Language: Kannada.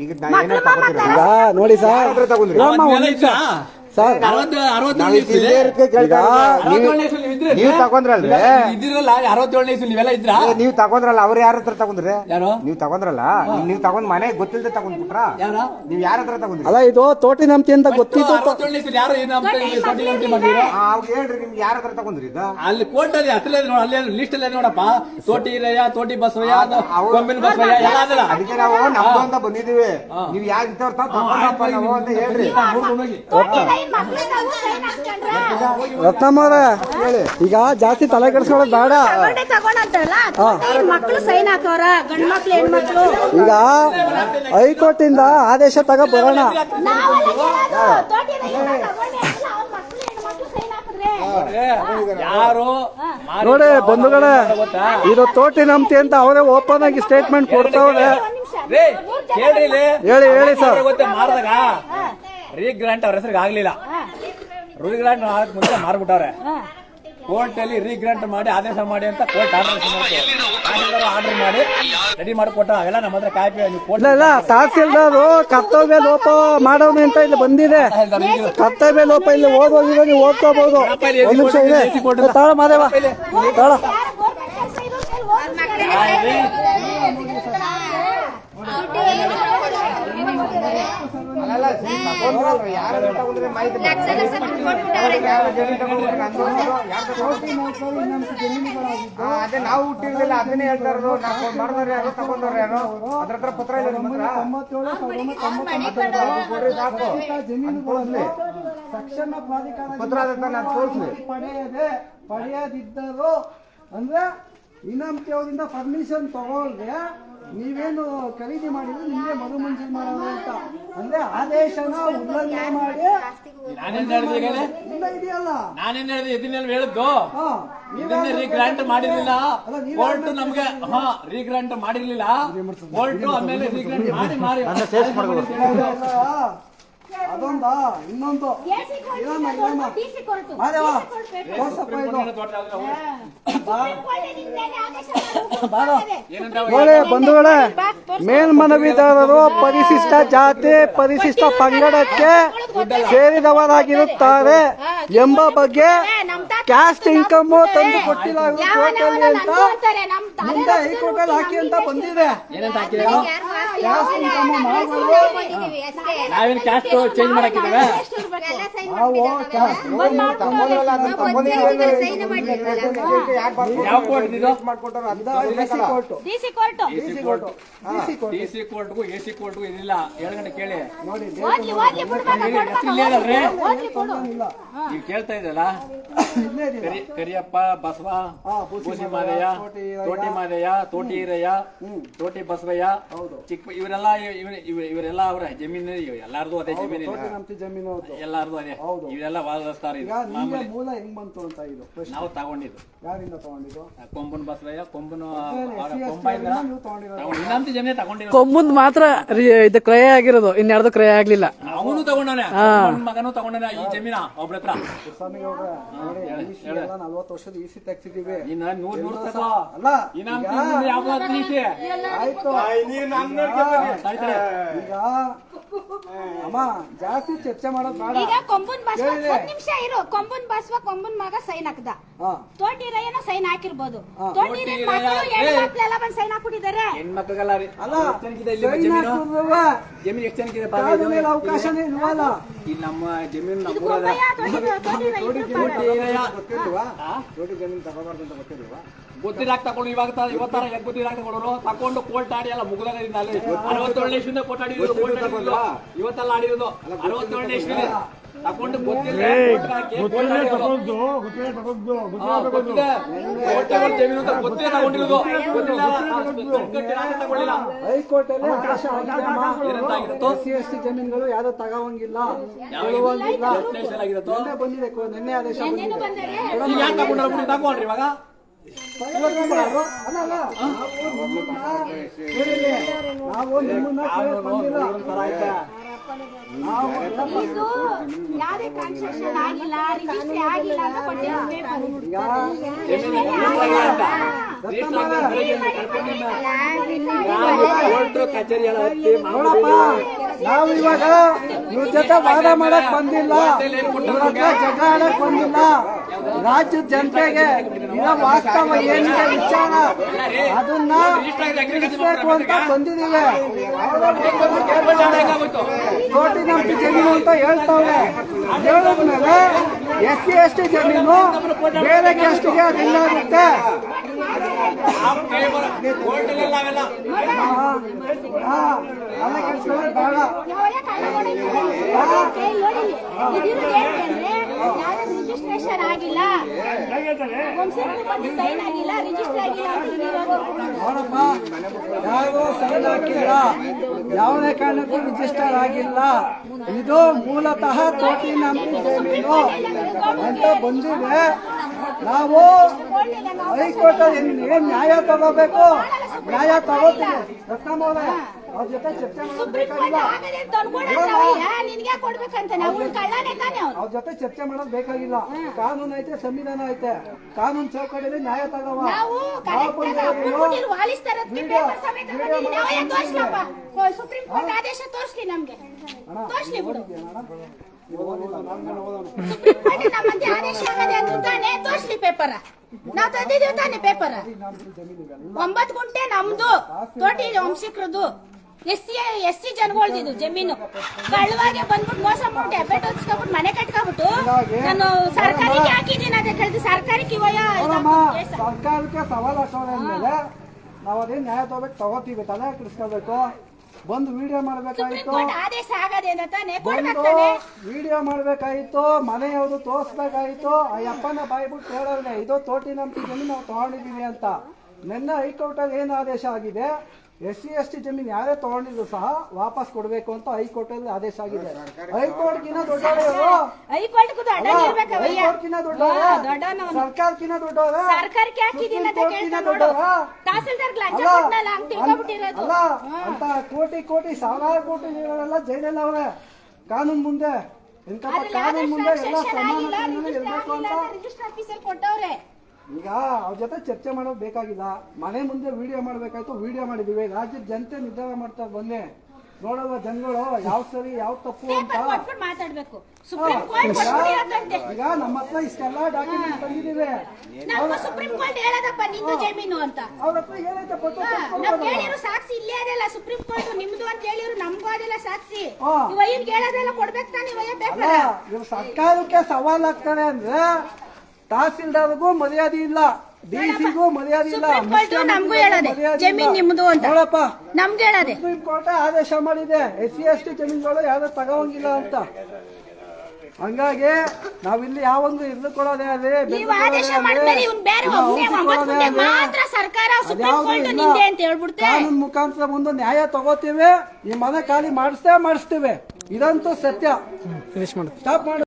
ಈಗ ನಾ ಏನಾರ ತಗೋತೀರ? ಈಗ ನೋಡಿ ಸರ್. ತಗೊಂಡ್ರಿ? ಒಂದ್ ನಿಮಿಷ. ಸರ್ ಅರವತ್ತು ಅರವತ್ತು ನಾವ್ ಇಲ್ಲೇ ಇರೋದ್ಕೆ ಕೇಳ್ತಾ. ನೀವು- ಇದ್ರಿ ನೀವು ತಗೊಂಡ್ರಲ್ರಿ? ಇದಿರಲ್ಲ ಅರವತ್ತೇಳನೇ ಇಸ್ವಿಲಿ ನೀವೆಲ್ಲ ಇದ್ರ? ನೀವು ತಗೊಂಡ್ರಲ್ಲ ಅವ್ರು ಯಾರ ಹತ್ರ ತಗೊಂಡ್ರಿ? ಯಾರು? ನೀವು ತಗೊಂಡ್ರಲ್ಲ? ನೀವು ತಗೊಂಡ್ ಮನೆ ಗೊತ್ತಿಲ್ಲದೆ ತಗೊಂಡ್ಬಿಟ್ರ? ಯಾರು? ನೀವು ಯಾರ ಹತ್ರ ತಗೊಂಡ್ರಿ? ಅಲ್ಲ ಇದು ತೋಟಿ ನಮ್ತಿ ಅಂತ ಗೊತ್ತಿತ್ತು. ಅರವತ್ತೇಳನೇ ಇಸ್ವಿಲಿ ಯಾರು ಏನು ತೋಟಿ ಅವ್ರು ಮಾಡಿದ್ರು? ಆ, ಅವಾಗ ಹೇಳ್ರಿ ನಿಮ್ಗೆ ಯಾರ ಹತ್ರ ತಗೊಂಡ್ರಿ ಇದು? ಅಲ್ಲಿ ಕೋರ್ಟ್ ಅಲ್ಲಿ ಹತ್ರ ನೋಡ ಅಲ್ಲಿ ಲಿಸ್ಟ್ ಅಲ್ಲಿ ನೋಡಪ್ಪ. ತೋಟಿ ಇರಯ್ಯ ತೋಟಿ ಬಸವಯ್ಯ ಅವ್ರು- ಕೊಂಬಿನ ಬಸವಯ್ಯ ಎಲ್ಲ ಅದಲ್ಲ ಅದಕ್ಕೆ ನಾವು ನಮ್ದು ಅಂತ ಬಂದಿದೀವಿ ನೀವು ಯಾರ ಇದ್ದವ್ರ ತಗೊಂಡಪ್ಪ ನಾವು ಅಂತ ಹೇಳ್ರಿ. ರತ್ನಮ್ಮ ಅವ್ರೆ. ಈಗ ಜಾಸ್ತಿ ತಲೆ ಕೆಡಿಸ್ಕೊಳ್ಳೋದು ಬೇಡ. ಸೈನ್ ಹಾಕವ್ರ ಗಂಡ್ ಮಕ್ಳು ಹೆಣ್ಮಕ್ಳು. ಈಗ ಹೈಕೋರ್ಟಿಂದ ಆದೇಶ ತಗೋ ಬರೋಣ ನೋಡಿ ಬಂಧುಗಳೇ ಇದು ತೋಟಿ ನಮ್ತಿ ಅಂತ ಅವರೇ ಓಪನ್ ಆಗಿ ಸ್ಟೇಟ್ಮೆಂಟ್ ಕೊಡ್ತಾವ್ರೆ. ಹೇಳಿ ಹೇಳಿ ಸರ್. ಗೊತ್ತೆ ಮಾರಿದಾಗ? ರೀ ಗ್ರಾಂಟ್ ಅವ್ರ ಹೆಸರಿಗೆ ಆಗ್ಲಿಲ್ಲ. ರೀ ಗ್ರಾಂಟ್ ಮುಂದೆ ಮಾರ್ಬಿಟ್ಟವ್ರೆ. ಕೋರ್ಟ್ ರೀಗ್ರಾಂಟ್ ಮಾಡಿ ಆದೇಶ ಮಾಡಿ ಅಂತ ಕೋರ್ಟ್ ಆರ್ಡರ್ ಆರ್ಡರ್ ಮಾಡಿ ರೆಡಿ ಮಾಡಿ ಕೊಟ್ಟ ಅವೆಲ್ಲ ನಮ್ಮ ಹತ್ರ ಇಲ್ಲ ತಹಸೀಲ್ದಾರು ಕರ್ತವ್ಯ ಲೋಪ ಮಾಡೋಣ ಅಂತ ಇಲ್ಲಿ ಬಂದಿದೆ. ಕರ್ತವ್ಯ ಲೋಪ ಇಲ್ಲಿ ಓದೋಗಿದ್ರೆ ನೀವು ಓದ್ಕೋಬಹುದು. ಒಂದು ನಿಮಿಷ ಇದೆ. ತಾಳ ಮಾದೇವ ತಾಳ ಯಾರು ಗೋರ್ಮೆಂಟ್ ಕೆಲ್ಸ ಇರೋ ಮೇಲೆ ಹೋಗ್ತಾರೆ. ಅಲ್ಲಲ್ಲ ತಗೊಂಡ್ರಲ್ರಿ ಯಾರ ಹತ್ರ ತಗೊಂಡ್ರಿ ಮಾಹಿತಿ ಯಾರ ಜಮೀನ್ ತಗೊಂಡ್ರಿ ನಂದು ಯಾರ್ ತಗೊಂಡ್ರಿ? ಹಾ, ಅದೇ ನಾವು ಹುಟ್ಟಿರ್ಲಿಲ್ಲ ಅದನ್ನೇ ಹೇಳ್ತಾ ಇರೋದು ನಾವು ಮಾಡಿದವ್ರು ಯಾರು ತಗೊಂಡವ್ರು ಯಾರು? ಅದ್ರ ಹತ್ರ ಪತ್ರ ಇಲ್ಲ ನಿಮ್ಮ ಹತ್ರ. ಅದು ಕೊಡ್ರಿ ಸಾಕು. ಅದ್ ತೋರ್ಸ್ಲಿ. ಪತ್ರ ಅದ ತಾನೇ ಅದ್ ತೋರ್ಸ್ಲಿ. ಪಡೆಯದೆ ಪಡೆಯದಿದ್ದರು ಅಂದ್ರೆ ಇನಾಮ್ ಅವರಿಂದ ಪರ್ಮಿಷನ್ ತಗೊಳ್ದೆ. ನೀವೇನು ಖರೀದಿ ಮಾಡಿದ್ರೆ ನಿಮ್ಗೆ ಮರು ಮಂಜೂರು ಮಾಡೋದು ಅಂತ. ಅಂದ್ರೆ ಆದೇಶನ ಉಲ್ಲಂಘನೆ ಮಾಡಿ ನಾನೇನ್ ಹೇಳಿದೆ ಈಗ ಇಲ್ಲ ಇದೆಯಲ್ಲ. ನಾನೇನ್ ಹೇಳಿದೆ? ಇದನ್ನೆಲ್ಲ ಹೇಳಿದ್ದು? ಹಾ ಇದನ್ನೇ ರೀಗ್ರಾಂಟ್ ಮಾಡಿರ್ಲಿಲ್ಲ. ಕೋರ್ಟ್ ನಮ್ಗೆ ಹಾ ರೀಗ್ರಾಂಟ್ ಮಾಡಿರ್ಲಿಲ್ಲ. ಕೋರ್ಟ್ ಆಮೇಲೆ ರೀಗ್ರಾಂಟ್ ಮಾಡಿ ಮಾಡಿ ಅದೊಂದ ಇನ್ನೊಂದು. ಇರಮ್ಮ, ಇರಮ್ಮ. ಮಾದೇವ. ತೋರ್ಸಪ್ಪ ಇದು ಬಂಧುಗಳೇ ಮೇಲ್ಮನವಿದಾರರು ಪರಿಶಿಷ್ಟ ಜಾತಿ ಪರಿಶಿಷ್ಟ ಪಂಗಡಕ್ಕೆ ಸೇರಿದವರಾಗಿರುತ್ತಾರೆ ಎಂಬ ಬಗ್ಗೆ ಕ್ಯಾಸ್ಟ್ ಇನ್ಕಮ್ ತಂದು ಕೊಟ್ಟಿಲ್ಲ. ಅಂತ ನಮ್ ತಲೆ ಹಾಕಿ ಅಂತ ಬಂದಿದೆ. ನಾವೇನ್ ಕ್ಯಾಸ್ಟ್ ಚೇಂಜ್? ಯಾವ ಕೋರ್ಟ್ ಇದು ಡಿಸಿ ಕೋರ್ಟ್ ಡಿ ಸಿ ಕೋರ್ಟ್ಗೂ ಎ ಸಿ ಕೋರ್ಟ್ಗೂ ಇದಿಲ್ಲ ಏಳು ಗಂಟೆ ಕೇಳಿ ಬಿಡ್ಬೇಡ ನೀವು ಕೇಳ್ತಾ ಇದ್ದಲ್ಲ ಕರಿ ಕರಿಯಪ್ಪ ಬಸವ ಬೂಸಿ ಮಾದಯ್ಯ. ತೋಟಿ ಮಾದಯ್ಯ ತೋಟಿ ಈರಯ್ಯ ತೋಟಿ ಬಸವಯ್ಯ ಚಿಕ್ಕ ಇವರೆಲ್ಲ ಇವ್ರ- ಇವ್ರ- ಇವರೆಲ್ಲ ಅವರ ಜಮೀನು ಎಲ್ಲಾರ್ದು ಅದೇ ಜಮೀನು ತೋಟಿ ಜಮೀನು ಅದು. ಎಲ್ಲಾರ್ದು ಅದೇ. ಹೌದು. ಇವರೆಲ್ಲ ವಾದಸ್ತಾರ ಮೂಲ ಹೆಂಗ್ ಬಂತು ಅಂತ ಇದು ನಾವು ತಗೊಂಡಿದ್ದು. ಯಾರಿಂದ ತಗೊಂಡಿದ್ದು? ಕೊಂಬನ್ ಬಸವಯ್ಯ ಕೊಂಬನು ಕೊಂಬೈಂದ ಜಮೀನೇ ತಗೊಂಡಿರೋ ಕೊಂಬುಂದ್ ಮಾತ್ರ ಇದು ಕ್ರಯ ಆಗಿರೋದು ಇನ್ಯಾರ್ದು ಕ್ರಯ ಆಗ್ಲಿಲ್ಲ. ಅವನು ತಗೊಂಡವನೆ. ಮಗನು ತಗೊಂಡವನೆ ಈ ಜಮೀನ ಒಬ್ರ ಹತ್ರ. ನಲ್ವತ್ತು ವರ್ಷದ ಈ ಸಿ ತೆಗ್ಸಿದೀವಿ ಇನ್ನ ನೂರ್ ನೂರ್ ತಗೋ. ಅಲ್ಲ ಇನ್ನ ಯಾವ್ದು ಆಯ್ತು. ಈಗ ಅಮ್ಮ ಜಾಸ್ತಿ ಚರ್ಚೆ ಮಾಡೋದು ಬೇಡ. ಈಗ ಕೊಂಬನ್ ಬಾಸ್ವಾ. ಒಂದ್ ನಿಮಿಷ ಇರು. ಕೊಂಬನ್ ಬಸವ ಕೊಂಬನ್ ಮಗ ಸೈನ್ ಹಾಕ್ದ. ತೋಟಿ ರಯ್ಯನ ಸೈನ್ ಹಾಕಿರ್ಬೋದು. ಹಾ. ತೋಟಿ ಮಕ್ಕಳು ಹೆಣ್ಮಕ್ಳು ಎಲ್ಲ ಬಂದು ಸೈನ್ ಹಾಕ್ಬಿಟ್ಟಿದ್ದಾರೆ. ಹೆಣ್ಮಕ್ಳಿಗೆಲ್ಲ ರೀ. ಅಲ್ಲ ಎಷ್ಟ್ ಜನಕ್ಕಿದೆ ಇಲ್ಲಿ ಸೈನ್ ಜಮೀನು? ಹಾಕಿದ್ರುವೆ ಜಮೀನು ಎಷ್ಟು ಜನಕ್ಕಿದೆ ಕಾಲ ಮೇಲೆ ಅವಕಾಶನೇ ಇಲ್ವಲ್ಲ? ಇಲ್ಲಿ ನಮ್ಮ ಜಮೀನು ಇದು ನಮ್ಮೂರದ ಕೊಂಬಯ್ಯ ತೋಟಿ ತೋಟಿ ರಯ್ಯ ಇಬ್ರು ತೋಟಿ ಗೊತ್ತಿಲ್ವಾ? ದೊಡ್ಡ ಜಮೀನು ತಗೋಬಾರ್ದು ಅಂತ ಗೊತ್ತಿಲ್ವಾ? ಗೊತ್ತಿರಾಕ್ ತಗೊಂಡು ಇವಾಗ ತ- ಇವತ್ತರ ಯಾಕೆ ಗೊತ್ತಿರಾಕ್ ತಗೊಂಡ್ರು ತಕೊಂಡು ಕೋರ್ಟ್ ಆಡಿ ಎಲ್ಲ ಅಲ್ಲಿ. ಅರವತ್ತೇಳನೇ ಇಸ್ವಿಂದ ಕೋರ್ಟ್ ಆಡಿರೋದು ಇವತ್ತೆಲ್ಲ ಆಡಿರೋದು ಅರವತ್ತೇಳನೇ ಇಸ್ವಿಂದ ಹೈಕೋರ್ಟ್ ಅಲ್ಲಿ ಸಿ ಎಸ್ ಟಿ ಜಮೀನುಗಳು ಯಾರು ತಗೋವಂಗಿಲ್ಲ ಬಂದಿದೆ ನಿನ್ನೆ ಆದೇಶ ತಗೊಂಡ್ರು ಇವಾಗ ನಾವು ನಿಮ್ಮನ್ನ ಇದು ಆಗಿಲ್ಲ ಆಗಿಲ್ಲ ನಾವು ಇವಾಗ ಇವ್ರ ಜೊತೆ ವಾದ ಮಾಡಕ್ ಬಂದಿಲ್ಲ. ಜಗಳ ಬಂದಿಲ್ಲ. ರಾಜ್ಯದ ಜನತೆಗೆ ವಾಸ್ತವ ಏನಿದೆ ವಿಚಾರ, ಅದನ್ನ ತಿಳಿಸ್ಬೇಕು ಅಂತ ಬಂದಿದ್ದೀವಿ. ಕೋಟಿ ನಂಬಿ ಜಮೀನು ಅಂತ ಹೇಳ್ತಾವೆ ಹೇಳಿದ್ಮೇಲೆ ಎಸ್ ಸಿ ಎಸ್ ಟಿ ಜಮೀನು ಬೇರೆ ಕ್ಯಾಸ್ಟಿಗೆ ಅದಿಲ್ಲ ಆಗುತ್ತೆ ಬೇಡ. ಯಾವ್ದು ರಿಜಿಸ್ಟ್ರೇಷನ್ ಆಗಿಲ್ಲ? ಒಂದ್ಸರಿ ಬಂದು ಸೈನ್ ಆಗಿಲ್ಲ ರಿಜಿಸ್ಟರ್ ಆಗಿಲ್ಲ ಅಂತ ಇದಿರೋದು ನೋಡಪ್ಪ ಹಾಕಿಲ್ಲ. ಯಾವುದೇ ಕಾರಣಕ್ಕೂ ರಿಜಿಸ್ಟರ್ ಆಗಿಲ್ಲ. ಇದು ಮೂಲತಃ ಕೋಟಿ ನಂಬಿ ಜಮೀನು ಅಂತ ಬಂದಿದೆ. ನಾವು ಹೈಕೋರ್ಟ್ ನ್ಯಾಯ ತಗೋಬೇಕು? ನ್ಯಾಯ ತಗೋತೀವಿ. ರತ್ನಮ್ಮವ್ರೆ ಅವ್ರ ಜೊತೆ ಚರ್ಚೆ ಮಾಡೋದು ಬೇಕಾಗಿಲ್ಲ. ನಿನ್ಗೆ ಕೊಡ್ಬೇಕಂತ ನಾವು ಕಳ್ಳನೇ ತಾನೆ ಅವ್ನು. ಅವ್ರ ಜೊತೆ ಚರ್ಚೆ ಮಾಡೋದು ಬೇಕಾಗಿಲ್ಲ. ಕಾನೂನು ಐತೆ ಸಂವಿಧಾನ ಐತೆ. ಕಾನೂನು ಚೌಕಡಿಯಲ್ಲಿ ನ್ಯಾಯ ತಗೋವ ನಾವು ಸುಪ್ರೀಂ ಕೋರ್ಟ್ ಆದೇಶ ತೋರಿಸ್ಲಿ ನಮ್ಗೆ. ತೋರಿಸ್ಲಿ ಬಿಡು. ತೋರಿಸ್ಲಿ ಪೇಪರ್. ನಾವ್ ತಂದಿದೀವಿ ತಾನೆ ಪೇಪರ್. ಒಂಬತ್ತು ಗುಂಟೆ ನಮ್ದು ತೋಟಿ ವಂಶಿಕರದು ಎಸ್ ಸಿ ಎಸ್ ಸಿ ಜನಗಳ್ದಿದ್ದು ಜಮೀನು. ಕಳ್ಳವಾಗೆ ಬಂದ್ಬಿಟ್ಟು ಮೋಸ ಮಾಡ್ಬಿಟ್ಟು ಎಬ್ಬೆಟ್ ಹೊತ್ಸ್ಕೊಬಿಟ್ಟು ಮನೆ ಕಟ್ಕೊಬಿಟ್ಟು ನಾನು ಸರ್ಕಾರಕ್ಕೆ ಹಾಕಿದ್ದೀನಿ ಅದೇ ಕೇಳಿದ್ರು ಸರ್ಕಾರಕ್ಕೆ ನೋಡಮ್ಮ ಸರ್ಕಾರಕ್ಕೆ ಸವಾಲ್ ಅಂದ್ಮೇಲೆ ನಾವು ಅದೇ ನ್ಯಾಯ ತಗೋಬೇಕು ತಗೋತೀವಿ ತಲೆ ಕೆಡಿಸ್ಕೋಬೇಕು. ಬಂದು ವಿಡಿಯೋ ಮಾಡ್ಬೇಕಾಯ್ತು. ವಿಡಿಯೋ ಮಾಡ್ಬೇಕಾಯ್ತು ಮನೆ ಯಾವುದು ತೋರಿಸ್ಬೇಕಾಗಿತ್ತು ಆ ಬಾಯಿ ಬಿಟ್ಟು ಹೇಳೋದ್ರೆ ಇದು ತೋಟಿ ನಂಬಿ ನಾವು ತಗೊಂಡಿದೀವಿ ಅಂತ. ನಿನ್ನೆ ಹೈಕೋರ್ಟ್ ಅಲ್ಲಿ ಏನು ಆದೇಶ ಆಗಿದೆ? ಎಸ್ ಸಿ ಎಸ್ ಟಿ ಜಮೀನು ಯಾರೇ ತಗೊಂಡಿದ್ರು ಸಹ ವಾಪಸ್ ಕೊಡಬೇಕು ಅಂತ ಹೈಕೋರ್ಟ್ ಅಲ್ಲಿ ಆದೇಶ ಆಗಿದೆ. ಹೈಕೋರ್ಟ್ ದೊಡ್ಡವರು ಹೈಕೋರ್ಟ್ ಹೈಕೋರ್ಟ್ಗೂ ದೊಡ್ಡ ದೊಡ್ಡವರು. ಹೈಕೋರ್ಟ್ಕಿನ್ನ ದೊಡ್ಡವ್ರೆ? ಸರ್ಕಾರಕ್ಕೆ ಅಂತ ಸುಪ್ರೀಂ ಕೇಳ್ತಾ ನೋಡು. ತಹಸೀಲ್ದಾರ್ ಲಂಚ ಅಲ್ಲ, ಕೊಟ್ನಲ್ಲ ಹಂಗ್ ಅಲ್ಲ ಅಂತ ಕೋಟಿ ಕೋಟಿ ಸಾವಿರಾರು ಕೋಟಿ ಜನರೆಲ್ಲ ಜೈಲಲ್ಲಿ ಅವ್ರೆ ಕಾನೂನು ಮುಂದೆ. ಕಾನೂನು ಕಾನೂನ್ ಮುಂದೆ ಎಲ್ಲ ಸಮಾನ ಇರ್ಬೇಕು ಅಂತ. ರಿಜಿಸ್ಟರ್ ಆಫೀಸರ್ ಕೊಟ್ಟವ್ರೆ. ಈಗ ಅವ್ರ ಜೊತೆ ಚರ್ಚೆ ಮಾಡೋದು ಬೇಕಾಗಿಲ್ಲ. ಮನೆ ಮುಂದೆ ವಿಡಿಯೋ ಮಾಡ್ಬೇಕಾಯ್ತು ವಿಡಿಯೋ ಮಾಡಿದೀವಿ. ರಾಜ್ಯದ ಜನತೆ ನಿರ್ಧಾರ ಮಾಡ್ತಾ ಬನ್ನಿ ನೋಡಲ್ವ ಜನಗಳು ಯಾವ ಸರಿ ಯಾವ ತಪ್ಪು ಅಂತ. ಮಾತಾಡ್ಬೇಕು. ಸುಪ್ರೀಂ ಕೋರ್ಟ್ ಕೊಟ್ಬಿಟ್ಟಿರೋದಂತೆ ಈಗ ನಮ್ಮ ಹತ್ರ ಇಷ್ಟೆಲ್ಲ ಡಾಕ್ಯುಮೆಂಟ್ ತಂದಿದ್ದೀವಿ. ನಮ್ಮ ಸುಪ್ರೀಂ ಕೋರ್ಟ್ ಹೇಳದಪ್ಪ ನಿಂದು ಜಮೀನು ಅಂತ. ಅವ್ರ ಹತ್ರ ಏನೈತೆ ಪತ್ರ ಹಾ, ನಾವ್ ಹೋಗೋಣ. ಕೇಳಿರೋ ಸಾಕ್ಷಿ ಇಲ್ಲೇ ಅದೆಲ್ಲ ಸುಪ್ರೀಂ ಕೋರ್ಟ್ ನಿಮ್ದು ಅಂತ ಹೇಳಿದ್ರು ನಮ್ಗೂ ಅದೆಲ್ಲ ಸಾಕ್ಷಿ. ಹಾ. ಇವಯ್ಯನ್ ಹೇಳೋದೆಲ್ಲ ಕೊಡ್ಬೇಕು ತಾನೆ ಇವಯ್ಯ ಅಲ್ಲ ಪೇಪರ್ ಇವ್ರು ಸರ್ಕಾರಕ್ಕೆ ಸವಾಲ್ ಆಗ್ತಾರೆ ಅಂದ್ರೆ ತಹಸೀಲ್ದಾರ್ಗೂ ಮರ್ಯಾದೆ ಇಲ್ಲ ಡಿಸಿಗೂ ಮರ್ಯಾದೆ ಇಲ್ಲ ಸುಪ್ರೀಂ ಕೋರ್ಟ್ ಮುಖ್ಯಮಂತ್ರಿಗೂ ನಮ್ಗೂ ಹೇಳದೆ. ಜಮೀನ್ ನಿಮ್ದು ಅಂತ. ನೋಡಪ್ಪ. ನಮ್ಗೆ ಹೇಳದೆ. ಸುಪ್ರೀಂ ಕೋರ್ಟ್ ಆದೇಶ ಮಾಡಿದೆ. ಎಸ್ ಸಿ ಎಸ್ ಟಿ ಜಮೀನುಗಳು ಯಾರು ತಗೋಂಗಿಲ್ಲ ಅಂತ. ಹಂಗಾಗಿ ನಾವಿಲ್ಲಿ ಯಾವೊಂದು ಇರ್ದು ಕೊಡೋದೇ ಅದೇ ನೀವು ಆದೇಶ ಮಾಡಿದ್ಮೇಲೆ ಇವ್ನ್ ಬೇರೆ ಒಬ್ನೇ ಒಂಬತ್ತು ಗುಂಟೆ ಮಾತ್ರ ಸರ್ಕಾರ ಸುಪ್ರೀಂ ಕೋರ್ಟ್ ನಿಂದೆ ಅಂತ ಹೇಳ್ಬಿಡ್ತೆ. ಕಾನೂನು ಮುಖಾಂತರ ಮುಂದೆ ನ್ಯಾಯ ತಗೋತೀವಿ. ಈ ಮನೆ ಖಾಲಿ ಮಾಡಿಸ್ತೇ ಮಾಡಿಸ್ತೀವಿ. ಇದಂತೂ ಸತ್ಯ. ಫಿನಿಶ್ ಮಾಡಿ. ಸ್ಟಾಪ್ ಮಾಡಿ.